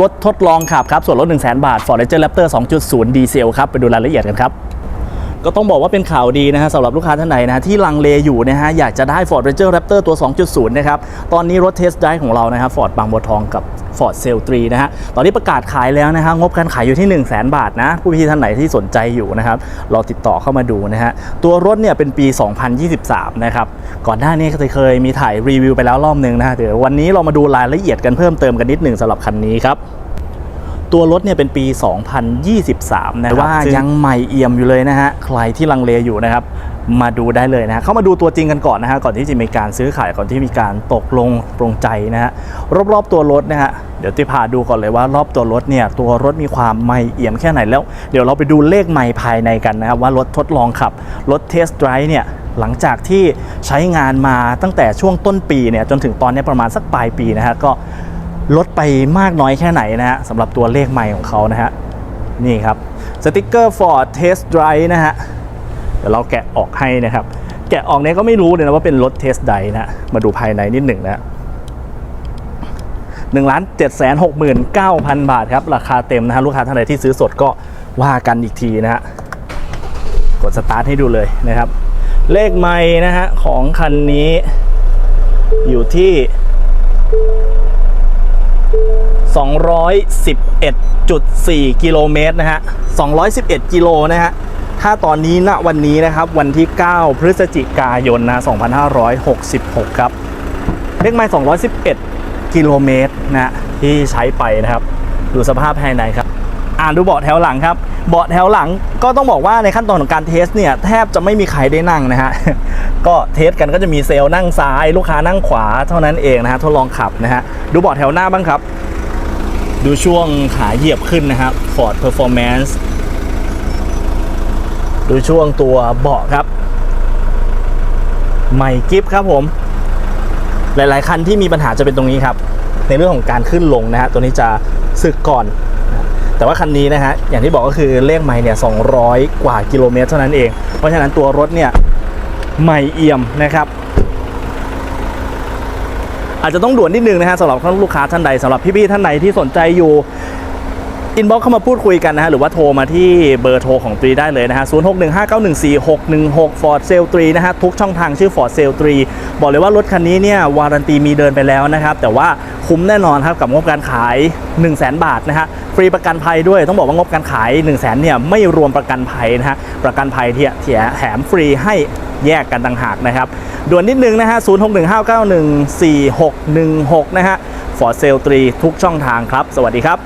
รถทดลองขับครับส่วนลด 1 0 0 0 0แบาท Ford Ranger Raptor 2.0 ดีเซลครับไปดูรายละเอียดกันครับ ก็ต้องบอกว่าเป็นข่าวดีนะฮะสำหรับลูกค้าท่านไหนนะฮะที่ลังเลอยู่นะฮะอยากจะได้ Ford Ranger Raptor ตัว 2.0 นะครับ ตอนนี้รถเทสต์ได้ของเรานะครับ Ford บางบัวทองกับ Ford s a l 3นะฮะตอนนี้ประกาศขายแล้วนะฮะงบการขายอยู่ที่ 1 0 0 0 0แบาทนะผู้พี่ท่านไหนที่สนใจอยู่นะครับเราติดต่อเข้ามาดูนะฮะตัวรถเนี่ยเป็นปี 2023 นะครับก่อนหน้านี้ก็เคยมีถ่ายรีวิวไปแล้วรอบนึงนะฮะเดี๋ยววันนี้เรามาดูรายละเอียดกันเพิ่มเติมกันนิดหนึ่งสำหรับคันนี้ครับ ตัวรถเนี่ยเป็นปี 2023 นะว่ายังใหม่เอี่ยมอยู่เลยนะฮะ ใครที่ลังเลอยู่นะครับ มาดูได้เลยนะฮะเข้ามาดูตัวจริงกันก่อนนะฮะ ก่อนที่จะมีการซื้อขาย ก่อนที่มีการตกลงปรงใจนะฮะ รอบๆตัวรถนะฮะ เดี๋ยวที่พาดูก่อนเลยว่ารอบตัวรถเนี่ย ตัวรถมีความใหม่เอี่ยมแค่ไหนแล้ว เดี๋ยวเราไปดูเลขใหม่ภายในกันนะครับว่ารถทดลองขับ รถเทสต์ไดรฟ์เนี่ยหลังจากที่ใช้งานมาตั้งแต่ช่วงต้นปีเนี่ยจนถึงตอนนี้ประมาณสักปลายปีนะฮะก็ ลดไปมากน้อยแค่ไหนนะฮะสำหรับตัวเลขใหม่ของเขานะฮะ นี่ครับสติกเกอร์ Ford Test Drive นะฮะ เดี๋ยวเราแกะออกให้นะครับ แกะออกเนี่ยก็ไม่รู้เลยนะว่าเป็นรถ Test Drive นะมาดูภายในนิดหนึ่งนะหนึ่งล้านเจ็ดแสนหกหมื่นเก้าพันบาทครับ ราคาเต็มนะฮะ ลูกค้าท่านใดที่ซื้อสดก็ว่ากันอีกทีนะฮะ กดสตาร์ทให้ดูเลยนะครับ เลขไม่นะฮะ ของคันนี้อยู่ที่ 211.4 กิโลเมตรนะฮะ 211 กิโลนะฮะ ถ้าตอนนี้ณวันนี้นะครับ วันที่ 9 พฤศจิกายนนะ 2566 ครับ เลขไมล์211 กิโลเมตรนะฮะที่ใช้ไปนะครับ ดูสภาพภายในครับ อ่านดูเบาะแถวหลังครับเบาะแถวหลังก็ต้องบอกว่าในขั้นตอนของการเทสเนี่ยแทบจะไม่มีใครได้นั่งนะฮะ ก็เทสกันก็จะมีเซลล์นั่งซ้าย ลูกค้านั่งขวาเท่านั้นเองนะฮะทดลองขับนะฮะ ดูเบาะแถวหน้าบ้างครับ ดูช่วงขาเหยียบขึ้นนะครับ Ford Performance ดูช่วงตัวเบาะครับ ใหม่กิฟครับผม หลาย ๆ คันที่มีปัญหาจะเป็นตรงนี้ครับ ในเรื่องของการขึ้นลงนะฮะตัวนี้จะสึกก่อน แต่ว่าคันนี้นะฮะอย่างที่บอกก็คือเลขไมล์เนี่ย200 กว่ากิโลเมตรเท่านั้นเอง เพราะฉะนั้นตัวรถเนี่ยใหม่เอี่ยมนะครับ อาจจะต้องด่วนนิดนึงนะฮะสำหรับลูกค้าท่านใดสำหรับพี่ๆท่านใดที่สนใจอยู่ อินบ็อกเข้ามาพูดคุยกันนะฮะหรือว่าโทรมาที่เบอร์โทรของตรีได้เลยนะฮะ 0615914616 Ford s a l 3นะฮะ ทุกช่องทางชื่อ Ford s a l 3บอกเลยว่ารถคันนี้เนี่ยวารันตีมีเดินไปแล้วนะครับ แต่ว่าคุ้มแน่นอนครับกับงบการขาย 1 0 0 0 0แบาทนะฮะ ฟรีประกันภัยด้วยต้องบอกว่างบการขาย 1 0 0 0 0แเนี่ยไม่รวมประกันภัยนะฮะ ประกันภัยที่แถมฟรีให้แยกกันต่างหากนะครับด่วนนิดนึงนะฮะ 0615914616 นะฮะ Ford s a l 3ทุกช่องทางครับ สวัสดีครับ